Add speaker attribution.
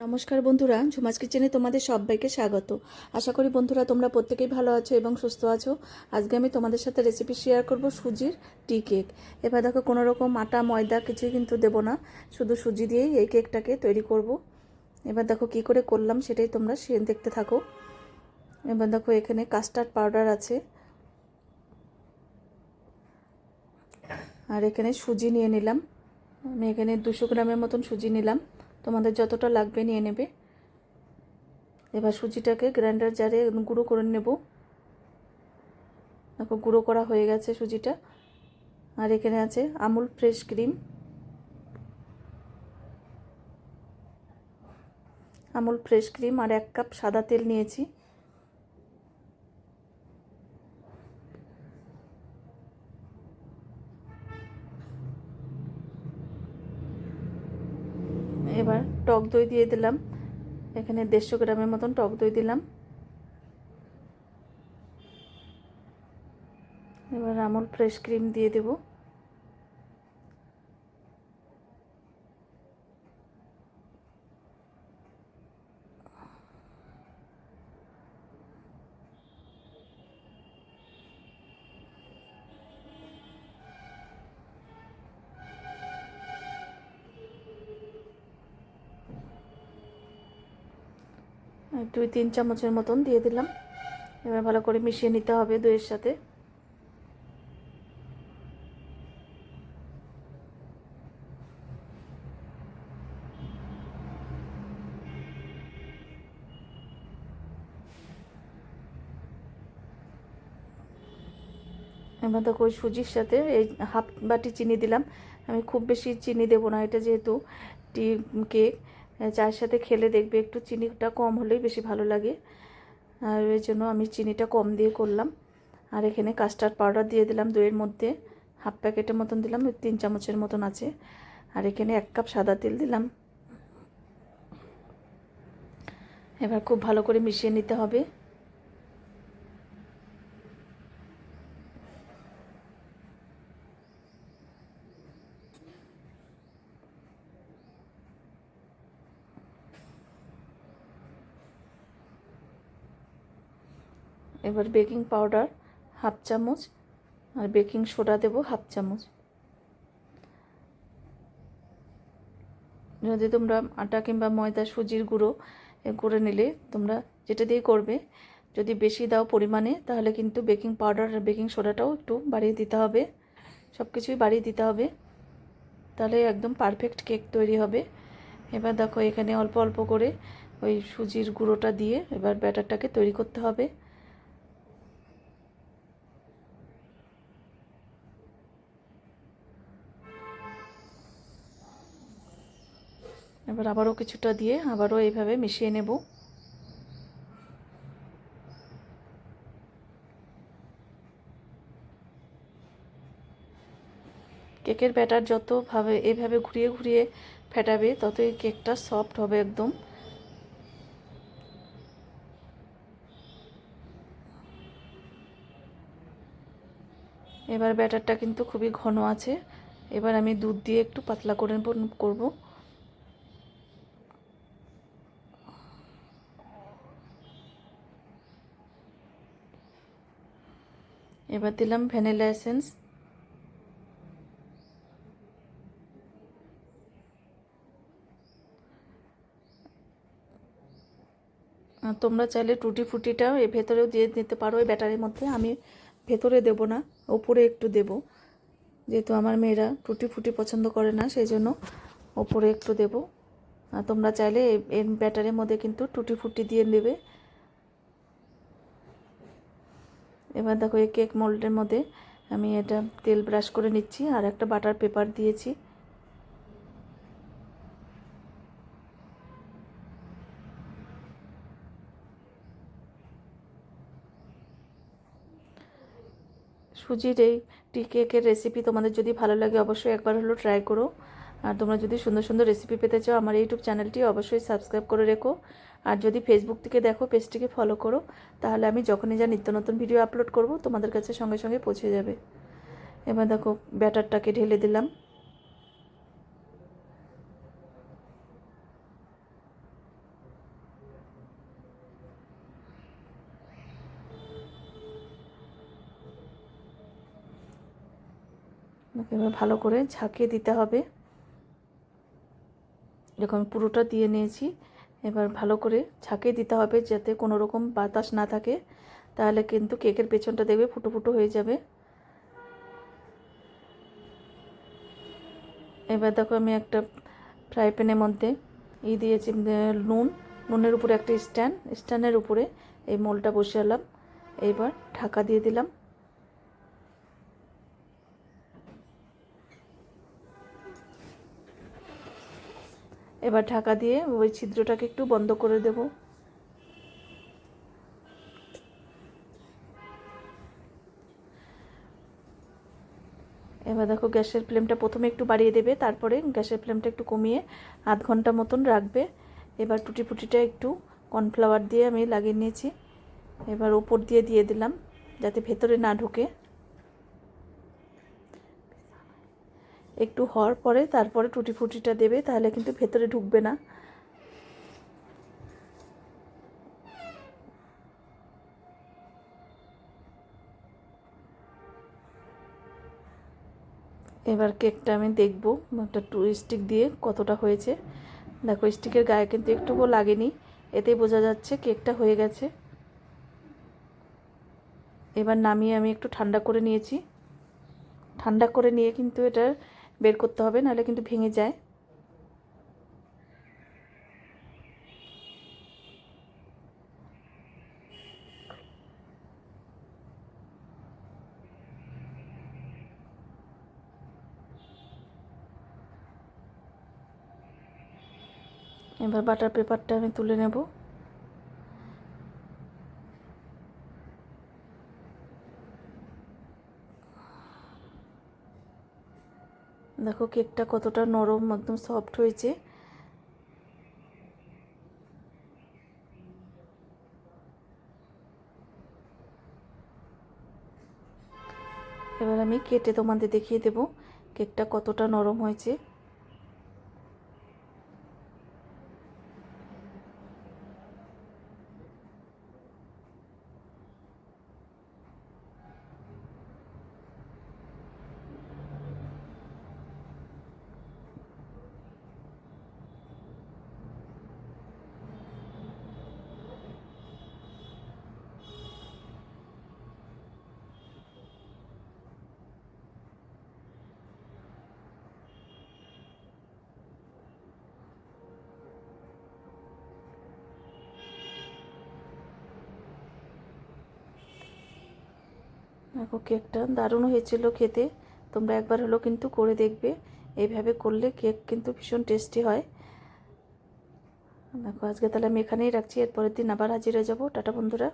Speaker 1: নমস্কার বন্ধুরা, ঝুমাস কিচেনে তোমাদের সবাইকে স্বাগত। আশা করি বন্ধুরা তোমরা প্রত্যেকেই ভালো আছো এবং সুস্থ আছো। আজকে আমি তোমাদের সাথে রেসিপি শেয়ার করব সুজির টি কেক এবার দেখো কোনো রকম আটা, ময়দা কিছুই কিন্তু দেবো না। শুধু সুজি দিয়েই এই কেকটাকে তৈরি করব। এবার দেখো, কি করে করলাম সেটাই তোমরা সে দেখতে থাকো। এবার দেখো, এখানে কাস্টার্ড পাউডার আছে। আর এখানে সুজি নিয়ে নিলাম। আমি এখানে দুশো গ্রামের মতন সুজি নিলাম। তোমাদের যতটা লাগবে নিয়ে নেবে। এবার সুজিটাকে গ্রাইন্ডার জারে গুঁড়ো করে নেব। দেখো, গুঁড়ো করা হয়ে গেছে সুজিটা। আর এখানে আছে Amul fresh cream Amul fresh cream আর এক কাপ সাদা তেল নিয়েছি। এবার টক দই দিয়ে দিলাম। এখানে দেড়শো গ্রামের মতন টক দই দিলাম। এবার আমল ফ্রেশ ক্রিম দিয়ে দেব। দুই, তিন চামচের মতন দিয়ে দিলাম। এবার ভালো করে মিশিয়ে নিতে হবে দইয়ের সাথে। এবার ওই সুজির সাথে এই হাফ বাটি চিনি দিলাম। আমি খুব বেশি চিনি দেবো না, এটা যেহেতু টি কেক। চায়ের সাথে খেলে দেখবে একটু চিনিটা কম হলেই বেশি ভালো লাগে। আর ওই জন্য আমি চিনিটা কম দিয়ে করলাম। আর এখানে কাস্টার্ড পাউডার দিয়ে দিলাম দইয়ের মধ্যে। হাফ প্যাকেটের মতন দিলাম, তিন চামচের মতন আছে। আর এখানে এক কাপ সাদা তেল দিলাম। এবার খুব ভালো করে মিশিয়ে নিতে হবে। এবার বেকিং পাউডার হাফ চামচ আর বেকিং সোডা দেব হাফ চামচ। যদি তোমরা আটা কিংবা ময়দা, সুজির গুঁড়ো করে নিলে তোমরা যেটা দিয়ে করবে, যদি বেশি দাও পরিমাণে তাহলে কিন্তু বেকিং পাউডার আর বেকিং সোডাটাও একটু বাড়িয়ে দিতে হবে। সব কিছুই বাড়িয়ে দিতে হবে। তাহলে একদম পারফেক্ট কেক তৈরি হবে। এবার দেখো এখানে অল্প অল্প করে ওই সুজির গুঁড়োটা দিয়ে এবার ব্যাটারটাকে তৈরি করতে হবে। এবার আবারও কিছুটা দিয়ে আবারও এইভাবে মিশিয়ে নেব। কেকের ব্যাটার যতভাবে এইভাবে ঘুরিয়ে ঘুরিয়ে ফেটাবে, ততই কেকটা সফট হবে একদম। এবার ব্যাটারটা কিন্তু খুবই ঘন আছে। এবার আমি দুধ দিয়ে একটু পাতলা করে করব। এবার দিলাম ভ্যানিলা এসেন্স। তোমরা চাইলে টুটি ফুটিটাও এ ভেতরেও দিয়ে দিতে পারো ওই ব্যাটারের মধ্যে। আমি ভেতরে দেব না, ওপরে একটু দেব। যেহেতু আমার মেয়েরা টুটি ফুটি পছন্দ করে না, সেই জন্য ওপরে একটু দেব। তোমরা চাইলে এর ব্যাটারের মধ্যে কিন্তু টুটি ফুটি দিয়ে নেবে এবার দেখো এই কেক মোল্ডের মধ্যে আমি এটা তেল ব্রাশ করে নিচ্ছি আর একটা বাটার পেপার দিয়েছি। সুজির এই টি কেকের রেসিপি তোমাদের যদি ভালো লাগে অবশ্যই একবার হলো ট্রাই করো। আর তোমরা যদি সুন্দর সুন্দর রেসিপি পেতে চাও, আমার ইউটিউব চ্যানেলটি অবশ্যই সাবস্ক্রাইব করে রেখো। আর যদি ফেসবুক থেকে দেখো পেজটিকে ফলো করো, তাহলে আমি যখনই যা নিত্য নতুন ভিডিও আপলোড করব, তোমাদের কাছে সঙ্গে সঙ্গে পৌঁছে যাবে। এবার দেখো, ব্যাটারটাকে ঢেলে দিলাম। এবার ভালো করে ঝাঁকিয়ে দিতে হবে। যখন পুরোটা দিয়ে নিয়েছি। এবার ভালো করে ঝাঁকিয়ে দিতে হবে যাতে কোনো রকম বাতাস না থাকে। তাহলে কিন্তু কেকের পেছনটা দেখবে ফুটো ফুটো হয়ে যাবে। এবার দেখো, আমি একটা ফ্রাই প্যানের মধ্যে ই দিয়েছি নুন। নুনের উপরে একটা স্ট্যান্ড। স্ট্যান্ডের উপরে এই মোলটা বসালাম এইবার ঢাকা দিয়ে দিলাম। এবার ঢাকা দিয়ে ওই ছিদ্রটাকে একটু বন্ধ করে দেব। এবার দেখো গ্যাসের ফ্লেমটা প্রথমে একটু বাড়িয়ে দেবে, তারপরে গ্যাসের ফ্লেমটা একটু কমিয়ে আধ ঘণ্টা মতন রাখবে। এবার টুটি ফুটিটা একটু কর্নফ্লাওয়ার দিয়ে আমি লাগিয়ে নিয়েছি। এবার ওপর দিয়ে দিয়ে দিলাম যাতে ভেতরে না ঢোকে। একটু হওয়ার পরে তারপরে টুটি ফুটিটা দেবে, তাহলে কিন্তু ভেতরে ঢুকবে না। এবার কেকটা আমি দেখব, একটা টু স্টিক দিয়ে কতটা হয়েছে। দেখো, স্টিকের গায়ে কিন্তু একটুকুও লাগেনি, এতেই বোঝা যাচ্ছে কেকটা হয়ে গেছে। এবার নামিয়ে আমি একটু ঠান্ডা করে নিয়েছি। ঠান্ডা করে নিয়ে কিন্তু এটা বের করতে হবে নাহলে কিন্তু ভেঙে যায়। এবার বাটার পেপারটা আমি তুলে নেব। দেখো কেকটা কতটা নরম, একদম সফট হয়েছে। এবার আমি কেটে তোমাদের দেখিয়ে দেব কেকটা কতটা নরম হয়েছে। দেখো কেকটা দারুণ হয়েছিল খেতে। তোমরা একবার হলো কিন্তু করে দেখবে। এইভাবে করলে কেক কিন্তু ভীষণ টেস্টি হয়। দেখো, আজকে তাহলে আমি এখানেই রাখছি। এরপরের দিন আবার হাজির যাব। টাটা বন্ধুরা।